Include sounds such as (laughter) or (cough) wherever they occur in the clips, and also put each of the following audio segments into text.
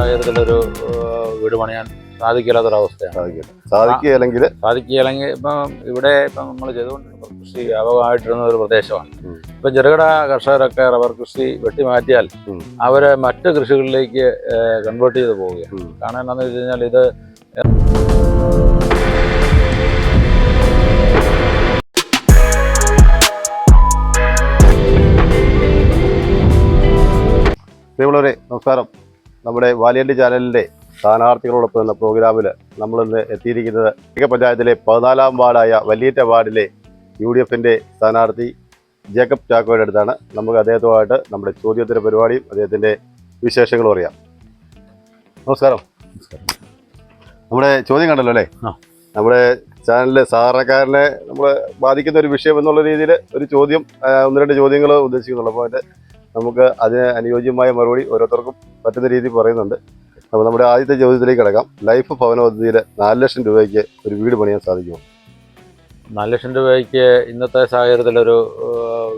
സാഹചര്യത്തിലൊരു ഒരു വീട് പണിയാൻ സാധിക്കില്ലാത്തൊരവസ്ഥയാണ് സാധിക്കില്ല സാധിക്കുകയല്ലെങ്കിൽ സാധിക്കുകയില്ലെങ്കിൽ ഇപ്പം ഇവിടെ ഇപ്പം നമ്മൾ ചെയ്തുകൊണ്ടിരുന്ന കൃഷി വ്യാപകമായിട്ടിരുന്ന ഒരു പ്രദേശമാണ്. ഇപ്പം ചെറുകിട കർഷകരൊക്കെ റബ്ബർ കൃഷി വെട്ടിമാറ്റിയാൽ. അവരെ മറ്റ് കൃഷികളിലേക്ക് കൺവേർട്ട് ചെയ്ത് പോവുകയാണ്. കാരണം എന്താണെന്ന് വെച്ച് കഴിഞ്ഞാൽ ഇത് നമ്മുടെ വാലിയന്റെ ചാനലിന്റെ സ്ഥാനാർത്ഥികളോടൊപ്പം എന്ന പ്രോഗ്രാമിൽ നമ്മളിന്ന് എത്തിയിരിക്കുന്നത് ഏക പഞ്ചായത്തിലെ പതിനാലാം വാർഡായ വലിയറ്റ വാർഡിലെ യു ഡി എഫിന്റെ സ്ഥാനാർത്ഥി ജേക്കബ് ചാക്കോയുടെ അടുത്താണ്. നമുക്ക് അദ്ദേഹത്തുമായിട്ട് നമ്മുടെ ചോദ്യോത്തര പരിപാടിയും അദ്ദേഹത്തിന്റെ വിശേഷങ്ങളും അറിയാം. നമസ്കാരം. നമ്മുടെ ചോദ്യം കണ്ടല്ലോ അല്ലേ? നമ്മുടെ ചാനലിലെ സാധാരണക്കാരനെ നമ്മൾ ബാധിക്കുന്ന ഒരു വിഷയം എന്നുള്ള രീതിയിൽ ഒരു ചോദ്യം ഒന്ന് രണ്ട് ചോദ്യങ്ങൾ ഉദ്ദേശിക്കുന്നുള്ളൂ. അപ്പോൾ അതിന്റെ നമുക്ക് അതിന് അനുയോജ്യമായ മറുപടി ഓരോരുത്തർക്കും പറ്റുന്ന രീതിയിൽ പറയുന്നുണ്ട്. അപ്പോൾ നമ്മുടെ ആദ്യത്തെ ചോദ്യത്തിലേക്ക് കിടക്കാം. ലൈഫ് ഭവന പദ്ധതിയിൽ നാല് ലക്ഷം രൂപയ്ക്ക് ഒരു വീട് പണിയാൻ സാധിക്കുമോ? നാല് ലക്ഷം രൂപയ്ക്ക് ഇന്നത്തെ സാഹചര്യത്തിൽ ഒരു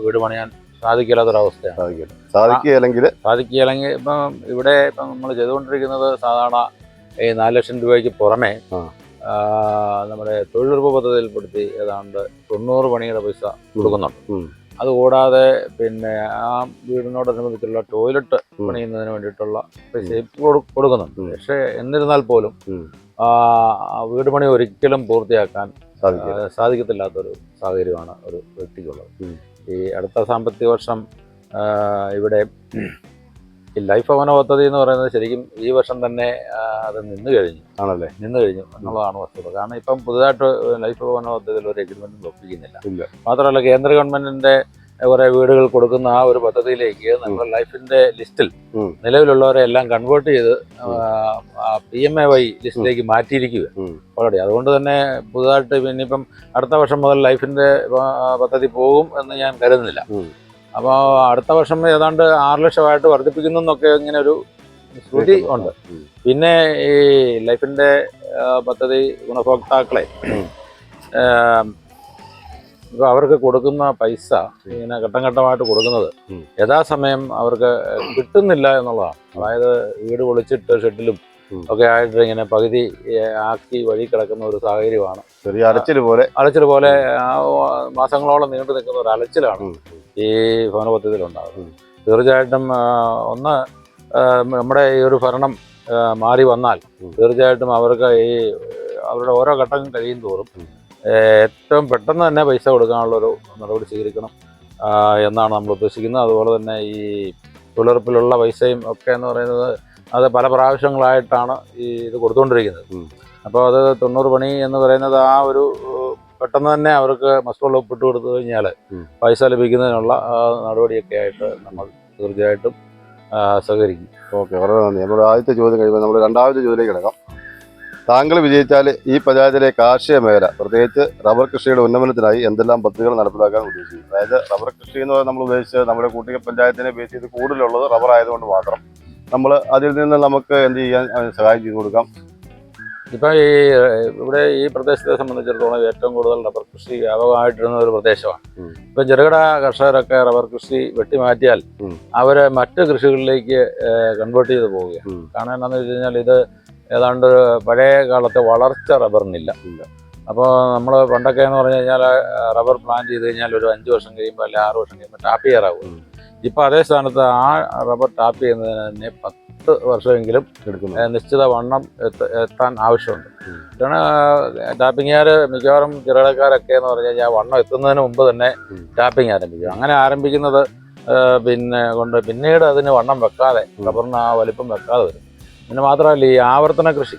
വീട് പണിയാൻ സാധിക്കില്ലാത്തൊരവസ്ഥയാണ്. സാധിക്കില്ല. സാധിക്കുകയല്ലെങ്കിൽ സാധിക്കുകയില്ലെങ്കിൽ ഇപ്പം ഇവിടെ ഇപ്പം നമ്മൾ ചെയ്തുകൊണ്ടിരിക്കുന്നത് സാധാരണ ഈ നാല് ലക്ഷം രൂപയ്ക്ക് പുറമെ നമ്മുടെ തൊഴിലുറപ്പ് പദ്ധതിയിൽപ്പെടുത്തി ഏതാണ്ട് തൊണ്ണൂറ് പണിയുടെ പൈസ കൊടുക്കുന്നുണ്ട്. അതുകൂടാതെ പിന്നെ ആ വീടിനോടനുബന്ധിച്ചുള്ള ടോയ്ലറ്റ്. പണിയുന്നതിന് വേണ്ടിയിട്ടുള്ള പൈസയും കൊടുക്കുന്നുണ്ട്. പക്ഷെ എന്നിരുന്നാൽ പോലും വീട് പണി ഒരിക്കലും പൂർത്തിയാക്കാൻ സാധിക്കത്തില്ലാത്തൊരു സാഹചര്യമാണ് ഒരു വ്യക്തിക്കുള്ളത്. ഈ അടുത്ത സാമ്പത്തിക വർഷം ഇവിടെ ഈ ലൈഫ് ഭവന പദ്ധതി എന്ന് പറയുന്നത് ശരിക്കും ഈ വർഷം തന്നെ അത് നിന്ന് കഴിഞ്ഞു. ആണല്ലേ? നിന്ന് കഴിഞ്ഞു എന്നുള്ളതാണ് വസ്തുത. കാരണം ഇപ്പം പുതുതായിട്ട് ലൈഫ് ഭവന പദ്ധതിയിൽ ഒരു എഗ്രിമെന്റും ഒപ്പിക്കുന്നില്ല. മാത്രമല്ല കേന്ദ്ര ഗവൺമെന്റിന്റെ കുറെ വീടുകൾ കൊടുക്കുന്ന ആ ഒരു പദ്ധതിയിലേക്ക് നമ്മുടെ ലൈഫിന്റെ ലിസ്റ്റിൽ നിലവിലുള്ളവരെ എല്ലാം കൺവേർട്ട് ചെയ്ത് പി എം എ വൈ ലിസ്റ്റിലേക്ക് മാറ്റിയിരിക്കുക ഓൾറെഡി. അതുകൊണ്ട് തന്നെ പുതുതായിട്ട് ഇനിയിപ്പം അടുത്ത വർഷം മുതൽ ലൈഫിന്റെ പദ്ധതി പോകും എന്ന് ഞാൻ കരുതുന്നില്ല. അപ്പോൾ അടുത്ത വർഷം ഏതാണ്ട് ആറ് ലക്ഷമായിട്ട് വർദ്ധിപ്പിക്കുന്നു എന്നൊക്കെ ഇങ്ങനെ ഒരു ശ്രുതി ഉണ്ട്. പിന്നെ ഈ ലൈഫിന്റെ പദ്ധതി ഗുണഭോക്താക്കളെ ഇപ്പോൾ അവർക്ക് കൊടുക്കുന്ന പൈസ ഇങ്ങനെ ഘട്ടം ഘട്ടമായിട്ട് കൊടുക്കുന്നത്. യഥാസമയം അവർക്ക് കിട്ടുന്നില്ല എന്നുള്ളതാണ്. അതായത് വീട് പൊളിച്ചിട്ട് ഷെഡിലും. ഒക്കെ ആയിട്ട് ഇങ്ങനെ പകുതി ആക്കി വഴി കിടക്കുന്ന ഒരു സാഹചര്യമാണ്. ചെറിയ അലച്ചിൽ പോലെ. അലച്ചിൽ പോലെ മാസങ്ങളോളം നീണ്ടു നിൽക്കുന്ന ഒരു അലച്ചിലാണ്. ഈ ഭവന പദ്ധതിയിൽ ഉണ്ടാകുന്നത് തീർച്ചയായിട്ടും ഒന്ന് നമ്മുടെ ഈ ഒരു ഭരണം മാറി വന്നാൽ. തീർച്ചയായിട്ടും അവർക്ക് ഈ അവരുടെ ഓരോ ഘട്ടം കഴിയും തോറും ഏറ്റവും പെട്ടെന്ന് തന്നെ പൈസ കൊടുക്കാനുള്ളൊരു നടപടി സ്വീകരിക്കണം എന്നാണ് നമ്മൾ ഉദ്ദേശിക്കുന്നത്. അതുപോലെ തന്നെ ഈ തൊഴിലുറപ്പിലുള്ള പൈസയും ഒക്കെ എന്ന് പറയുന്നത് അത് പല പ്രാവശ്യങ്ങളായിട്ടാണ് ഈ ഇത് കൊടുത്തുകൊണ്ടിരിക്കുന്നത്. അപ്പോൾ അത് തൊണ്ണൂറ് പണി എന്ന് പറയുന്നത് ആ ഒരു പെട്ടെന്ന് തന്നെ അവർക്ക് മസ്റ്റുള്ള ഒപ്പിട്ട് കൊടുത്തു കഴിഞ്ഞാൽ പൈസ ലഭിക്കുന്നതിനുള്ള നടപടിയൊക്കെ ആയിട്ട് നമ്മൾ തീർച്ചയായിട്ടും സഹകരിക്കും. ഓക്കെ വളരെ നന്ദി. നമ്മുടെ ആദ്യത്തെ ചോദ്യം കഴിയുമ്പോൾ നമ്മൾ രണ്ടാമത്തെ ചോദ്യത്തിലേക്ക് കിടക്കാം. താങ്കൾ വിജയിച്ചാൽ ഈ പഞ്ചായത്തിലെ കാർഷിക മേഖല പ്രത്യേകിച്ച് റബ്ബർ കൃഷിയുടെ ഉന്നമനത്തിനായി എന്തെല്ലാം പദ്ധതികൾ നടപ്പിലാക്കാൻ ഉദ്ദേശിക്കും അതായത് റബ്ബർ കൃഷി എന്ന് പറയുന്നത് നമ്മൾ ഉദ്ദേശിച്ചത് നമ്മുടെ കൂട്ടിക പഞ്ചായത്തിനെ ബേസ് ചെയ്ത് കൂടുതലുള്ളത് റബ്ബർ ആയതുകൊണ്ട് മാത്രം. നമ്മൾ അതിൽ നിന്ന് നമുക്ക് എന്ത് ചെയ്യാൻ സഹായം ചെയ്തു കൊടുക്കാം? ഇപ്പം ഈ ഇവിടെ ഈ പ്രദേശത്തെ സംബന്ധിച്ചിടത്തോളം ഏറ്റവും കൂടുതൽ റബ്ബർ കൃഷി വ്യാപകമായിട്ടിരുന്ന ഒരു പ്രദേശമാണ്. ഇപ്പം ചെറുകിട കർഷകരൊക്കെ റബ്ബർ കൃഷി വെട്ടിമാറ്റിയാൽ. അവരെ മറ്റ് കൃഷികളിലേക്ക് കൺവേർട്ട് ചെയ്ത് പോവുകയാണ് കാരണം എന്താണെന്ന് വെച്ച് കഴിഞ്ഞാൽ ഇത് ഏതാണ്ട് പഴയ കാലത്തെ വളർച്ച റബ്ബറിനില്ല അപ്പോൾ നമ്മൾ പണ്ടൊക്കെ എന്ന് പറഞ്ഞു കഴിഞ്ഞാൽ റബ്ബർ പ്ലാന്റ് ചെയ്ത് കഴിഞ്ഞാൽ ഒരു അഞ്ച് വർഷം കഴിയുമ്പോൾ അല്ലെങ്കിൽ ആറ് വർഷം കഴിയുമ്പോൾ ടാപ്പ് ചെയ്യാറാവും. ഇപ്പോൾ അതേ സ്ഥാനത്ത് ആ റബ്ബർ ടാപ്പ് ചെയ്യുന്നതിന് തന്നെ പത്ത് വർഷമെങ്കിലും എടുക്കുന്നു. നിശ്ചിത വണ്ണം എത്ത- എത്താൻ ആവശ്യമുണ്ട്. കാരണം ഇതാണ് ടാപ്പിങ്ങുകാർ മിക്കവാറും ചെറുകിടക്കാരൊക്കെ എന്ന് പറഞ്ഞു കഴിഞ്ഞാൽ വണ്ണം എത്തുന്നതിന് മുമ്പ് തന്നെ. ടാപ്പിംഗ് ആരംഭിക്കും. അങ്ങനെ ആരംഭിക്കുന്നത് പിന്നെ കൊണ്ട് പിന്നീട് അതിന് വണ്ണം വെക്കാതെ. റബ്ബറിന് ആ വലിപ്പം വെക്കാതെ വരും. പിന്നെ മാത്രമല്ല ഈ ആവർത്തന കൃഷി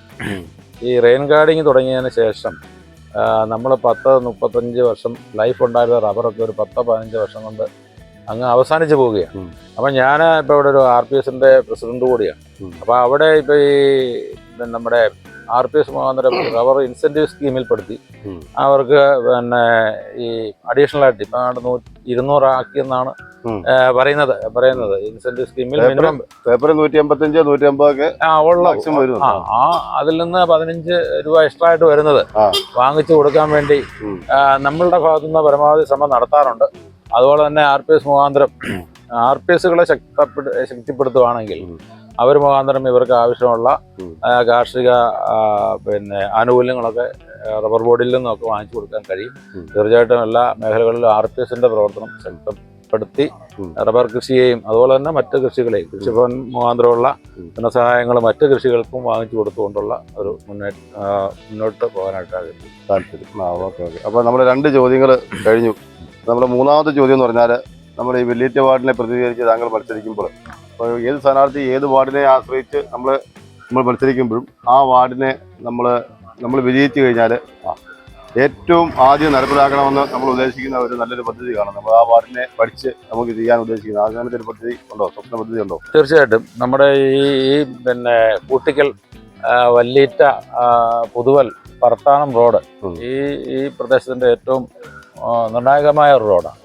ഈ റെയിൻ ഗാർഡിങ് തുടങ്ങിയതിന് ശേഷം നമ്മൾ പത്ത് മുപ്പത്തഞ്ച് വർഷം ലൈഫ് ഉണ്ടായിരുന്ന റബ്ബറൊക്കെ ഒരു പത്ത് പതിനഞ്ച് വർഷം കൊണ്ട് അങ്ങ് അവസാനിച്ചു പോവുകയാണ്. അപ്പം ഞാൻ ഇപ്പോൾ ഇവിടെ ഒരു ആർ പി എസിന്റെ പ്രസിഡന്റ് കൂടിയാണ്. അപ്പോൾ അവിടെ ഇപ്പോൾ ഈ നമ്മുടെ ആർ പി എസ് മുഖാന്തരം അവർ ഇൻസെന്റീവ് സ്കീമിൽ പെടുത്തി. അവർക്ക് പിന്നെ ഈ അഡീഷണൽ ആയിട്ട് ഇപ്പം നൂറ്റി ഉം. പറയുന്നത് പറയുന്നത്. ഇൻസെന്റീവ് സ്കീമിൽ പേപ്പറിൽ നൂറ്റി അമ്പത്തഞ്ച് നൂറ്റി അമ്പതൊക്കെ ആ ഉള്ള. ആ അതിൽ നിന്ന് പതിനഞ്ച് രൂപ എക്സ്ട്രാ ആയിട്ട് വരുന്നത്. വാങ്ങിച്ചു കൊടുക്കാൻ വേണ്ടി നമ്മളുടെ ഭാഗത്തുനിന്ന് പരമാവധി ശ്രമം നടത്താറുണ്ട്. അതുപോലെ തന്നെ ആർ പി എസ് മുഖാന്തരം (clears throat) ആർ പി എസുകളെ ശക്തപ്പെടു ശക്തിപ്പെടുത്തുകയാണെങ്കിൽ അവർ മുഖാന്തരം ഇവർക്ക് ആവശ്യമുള്ള കാർഷിക പിന്നെ ആനുകൂല്യങ്ങളൊക്കെ റബ്ബർ ബോർഡിൽ നിന്നൊക്കെ വാങ്ങിച്ചു കൊടുക്കാൻ കഴിയും. തീർച്ചയായിട്ടും എല്ലാ മേഖലകളിലും ആർ പി എസിന്റെ പ്രവർത്തനം ശക്തപ്പെടുത്തി. റബ്ബർ കൃഷിയെയും അതുപോലെ തന്നെ മറ്റ് കൃഷികളെയും കൃഷിഭവൻ മുഖാന്തരമുള്ള. ധനസഹായങ്ങൾ മറ്റ് കൃഷികൾക്കും വാങ്ങിച്ചു കൊടുത്തുകൊണ്ടുള്ള ഒരു മുന്നേറ്റ മുന്നോട്ട് പോകാനായിട്ടാണ് താല്പര്യം. ആ ഓക്കെ ഓക്കെ. അപ്പോൾ നമ്മൾ രണ്ട് ചോദ്യങ്ങൾ കഴിഞ്ഞു. നമ്മുടെ മൂന്നാമത്തെ ചോദ്യം എന്ന് പറഞ്ഞാൽ നമ്മൾ ഈ വില്ലേറ്റ് വാർഡിനെ പ്രതിനിധീകരിച്ച് താങ്കൾ മത്സരിക്കുമ്പോൾ അപ്പോൾ ഏത് സ്ഥാനാർത്ഥി ഏത് വാർഡിനെ ആശ്രയിച്ച് നമ്മൾ നമ്മൾ മത്സരിക്കുമ്പോഴും ആ വാർഡിനെ നമ്മൾ നമ്മൾ വിജയിച്ചു കഴിഞ്ഞാൽ ഏറ്റവും ആദ്യം നടപ്പിലാക്കണമെന്ന് നമ്മൾ ഉദ്ദേശിക്കുന്ന ഒരു നല്ലൊരു പദ്ധതി കാണും. നമ്മൾ ആ വാർഡിനെ പഠിച്ച് നമുക്ക് ചെയ്യാൻ ഉദ്ദേശിക്കുന്നത് അങ്ങനത്തെ ഒരു പദ്ധതി ഉണ്ടോ? സ്വപ്ന പദ്ധതി ഉണ്ടോ? തീർച്ചയായിട്ടും. നമ്മുടെ ഈ ഈ പിന്നെ കൂട്ടിക്കൽ വല്ലീറ്റ പുതുവൽ പറത്താനം റോഡ് ഈ ഈ പ്രദേശത്തിന്റെ ഏറ്റവും നിർണായകമായ ഒരു റോഡാണ്.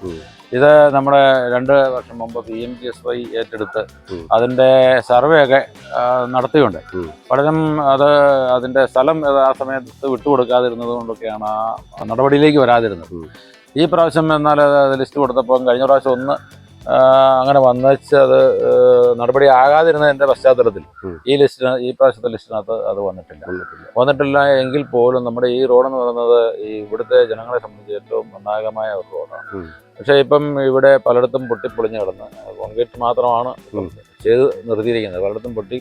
ഇത് നമ്മുടെ രണ്ട് വർഷം മുമ്പ് P M G S Y ഏറ്റെടുത്ത് അതിന്റെ സർവേ ഒക്കെ നടത്തിയുണ്ട് പഠനം പലരും അത് അതിന്റെ സ്ഥലം ആ സമയത്ത് വിട്ടുകൊടുക്കാതിരുന്നത് കൊണ്ടൊക്കെയാണ് ആ നടപടിയിലേക്ക് വരാതിരുന്നത്. ഈ പ്രാവശ്യം എന്നാൽ ലിസ്റ്റ് കൊടുത്തപ്പോൾ കഴിഞ്ഞ പ്രാവശ്യം ഒന്ന് അങ്ങനെ വന്നത് നടപടി ആകാതിരുന്നതിന്റെ പശ്ചാത്തലത്തിൽ ഈ ലിസ്റ്റിന് ഈ പ്രാവശ്യത്തെ ലിസ്റ്റിനകത്ത് അത് വന്നിട്ടില്ല വന്നിട്ടില്ല. എങ്കിൽ പോലും നമ്മുടെ ഈ റോഡെന്ന് പറയുന്നത് ഈ ഇവിടുത്തെ ജനങ്ങളെ സംബന്ധിച്ച് ഏറ്റവും നിർണായകമായ ഒരു റോഡാണ്. പക്ഷേ ഇപ്പം ഇവിടെ പലയിടത്തും പൊട്ടിപ്പൊളിഞ്ഞ് കിടന്ന് കോൺക്രീറ്റ് മാത്രമാണ്. ചെയ്ത് നിർത്തിയിരിക്കുന്നത് പലയിടത്തും പൊട്ടി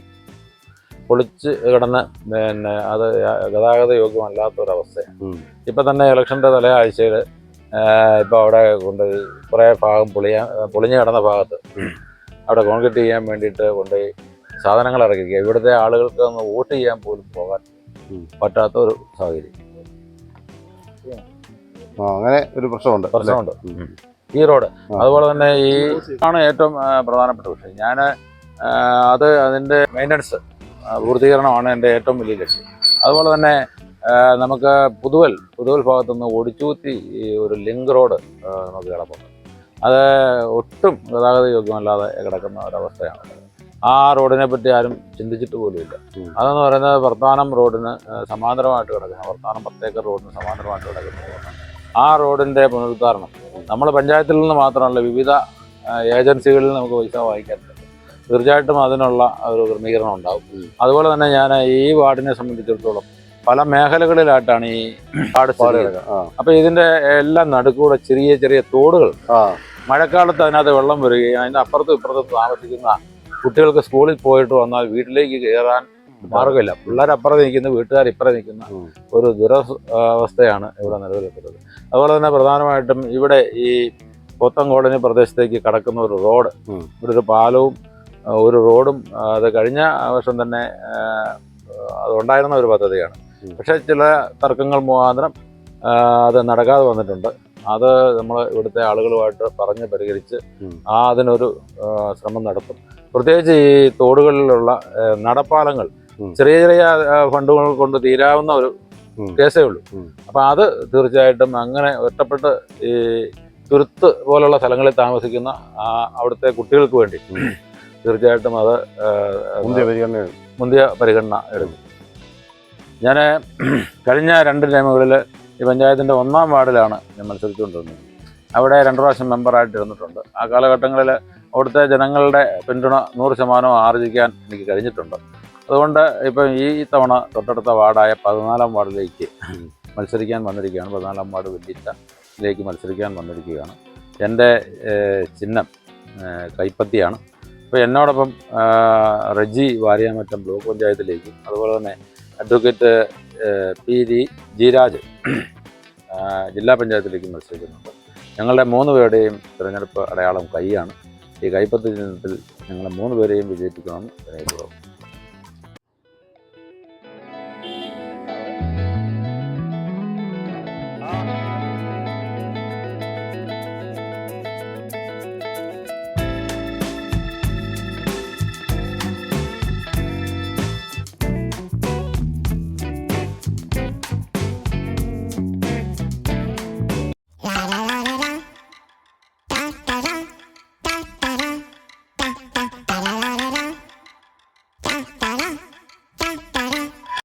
പൊളിച്ച് കിടന്ന് പിന്നെ അത് ഗതാഗത യോഗ്യമല്ലാത്തൊരവസ്ഥയാണ്. ഇപ്പം തന്നെ ഇലക്ഷന്റെ തലയാഴ്ചയിൽ ഇപ്പോൾ അവിടെ കൊണ്ട് കുറേ ഭാഗം പൊളിയാൻ പൊളിഞ്ഞ് കിടന്ന ഭാഗത്ത് അവിടെ കോൺക്രീറ്റ് ചെയ്യാൻ വേണ്ടിയിട്ട് കൊണ്ടുപോയി സാധനങ്ങൾ ഇറക്കിക്കുക ഇവിടുത്തെ ആളുകൾക്ക് ഒന്ന് വോട്ട് ചെയ്യാൻ പോലും പോകാൻ. പറ്റാത്ത ഒരു സാഹചര്യം. അങ്ങനെ ഒരു പ്രശ്നമുണ്ട് പ്രശ്നമുണ്ട്. ഈ റോഡ്. അതുപോലെ തന്നെ ഈ ആണ് ഏറ്റവും പ്രധാനപ്പെട്ട വിഷയം. ഞാൻ അത് അതിന്റെ മെയിന്റനൻസ് പൂർത്തീകരണമാണ് എന്റെ ഏറ്റവും വലിയ ലക്ഷ്യം. അതുപോലെ തന്നെ നമുക്ക് പുതുവൽ പുതുവൽ ഭാഗത്തുനിന്ന് ഒടിച്ചൂത്തി ഒരു ലിങ്ക് റോഡ് നമുക്ക് കിടപ്പുണ്ട്. അത് ഒട്ടും ഗതാഗത യോഗ്യമല്ലാതെ കിടക്കുന്ന ഒരവസ്ഥയാണ്. ആ റോഡിനെ പറ്റി ആരും ചിന്തിച്ചിട്ട് പോലുമില്ല. അതെന്ന് പറയുന്നത് വർത്താനം റോഡിന് സമാന്തരമായിട്ട് കിടക്കുന്ന. വർത്താനം പത്തേക്കർ റോഡിന് സമാന്തരമായിട്ട് കിടക്കുന്ന. റോഡാണ് ആ റോഡിന്റെ പുനരുദ്ധാരണം നമ്മൾ പഞ്ചായത്തിൽ നിന്ന് മാത്രമല്ല വിവിധ ഏജൻസികളിൽ നമുക്ക് പൈസ വാങ്ങിക്കാൻ പറ്റും തീർച്ചയായിട്ടും അതിനുള്ള ഒരു ക്രമീകരണം ഉണ്ടാവും. അതുപോലെ തന്നെ ഞാൻ ഈ വാർഡിനെ സംബന്ധിച്ചിടത്തോളം പല മേഖലകളിലായിട്ടാണ് ഈ കാട് അപ്പൊ ഇതിന്റെ എല്ലാം നടുക്കൂടെ ചെറിയ ചെറിയ തോടുകൾ. മഴക്കാലത്ത് അതിനകത്ത് വെള്ളം വരികയും അതിന്റെ അപ്പുറത്തും ഇപ്പുറത്തും താമസിക്കുന്ന കുട്ടികൾക്ക് സ്കൂളിൽ പോയിട്ട് വന്നാൽ വീട്ടിലേക്ക് കയറാൻ മാർഗമില്ല പിള്ളേർ അപ്പുറം നിൽക്കുന്ന വീട്ടുകാർ ഇപ്പുറം നിൽക്കുന്ന ഒരു ദുരവസ്ഥയാണ് ഇവിടെ നിലവിലെത്തുന്നത് അതുപോലെ തന്നെ പ്രധാനമായിട്ടും ഇവിടെ ഈ പോത്തം കോളനി പ്രദേശത്തേക്ക് കടക്കുന്ന ഒരു റോഡ്. ഇവിടെ ഒരു പാലവും ഒരു റോഡും അത് കഴിഞ്ഞ വർഷം തന്നെ അതുണ്ടായിരുന്ന ഒരു പദ്ധതിയാണ്. പക്ഷേ ചില തർക്കങ്ങൾ മുഖാന്തരം അത് നടക്കാതെ വന്നിട്ടുണ്ട്. അത് നമ്മൾ ഇവിടുത്തെ ആളുകളുമായിട്ട് പറഞ്ഞ് പരിഹരിച്ച് ആ അതിനൊരു ശ്രമം നടത്തും. പ്രത്യേകിച്ച് ഈ തോടുകളിലുള്ള നടപ്പാലങ്ങൾ ചെറിയ ചെറിയ ഫണ്ടുകൾ കൊണ്ട് തീരാവുന്ന ഒരു. കേസേ ഉള്ളൂ. അപ്പം അത് തീർച്ചയായിട്ടും അങ്ങനെ ഒറ്റപ്പെട്ട് ഈ തുരുത്ത് പോലുള്ള സ്ഥലങ്ങളിൽ താമസിക്കുന്ന ആ അവിടുത്തെ കുട്ടികൾക്ക് വേണ്ടി. തീർച്ചയായിട്ടും അത് മുന്തിയ പരിഗണന എടുക്കും. ഞാൻ (clears throat) കഴിഞ്ഞ രണ്ട് ടൈമുകളിൽ ഈ പഞ്ചായത്തിന്റെ ഒന്നാം വാർഡിലാണ് ഞാൻ മത്സരിച്ചുകൊണ്ടിരുന്നത്. അവിടെ രണ്ട് പ്രാവശ്യം മെമ്പറായിട്ട് ഇരുന്നിട്ടുണ്ട്. ആ കാലഘട്ടങ്ങളിൽ അവിടുത്തെ ജനങ്ങളുടെ പിന്തുണ നൂറ് ശതമാനം ആർജിക്കാൻ എനിക്ക് കഴിഞ്ഞിട്ടുണ്ട്. അതുകൊണ്ട് ഇപ്പം ഈ തവണ തൊട്ടടുത്ത വാർഡായ പതിനാലാം വാർഡിലേക്ക്. (clears throat) മത്സരിക്കാൻ വന്നിരിക്കുകയാണ്. പതിനാലാം വാർഡ് വെല്ലിറ്റയിലേക്ക് മത്സരിക്കാൻ വന്നിരിക്കുകയാണ്. എന്റെ ചിഹ്നം കൈപ്പത്തിയാണ്. അപ്പോൾ എന്നോടൊപ്പം റെജി വാരിയാമറ്റം ബ്ലോക്ക് പഞ്ചായത്തിലേക്കും അതുപോലെ തന്നെ അഡ്വക്കേറ്റ് പി ജി ജിരാജ് ജില്ലാ പഞ്ചായത്തിലേക്ക് മത്സരിക്കുന്നുണ്ട്. ഞങ്ങളുടെ മൂന്ന് പേരുടെയും തിരഞ്ഞെടുപ്പ് അടയാളം കൈയാണ്. ഈ കൈപ്പത്തി ചിഹ്നത്തിൽ ഞങ്ങളെ മൂന്ന് പേരെയും വിജയിപ്പിക്കണമെന്ന് വിനയപൂർവം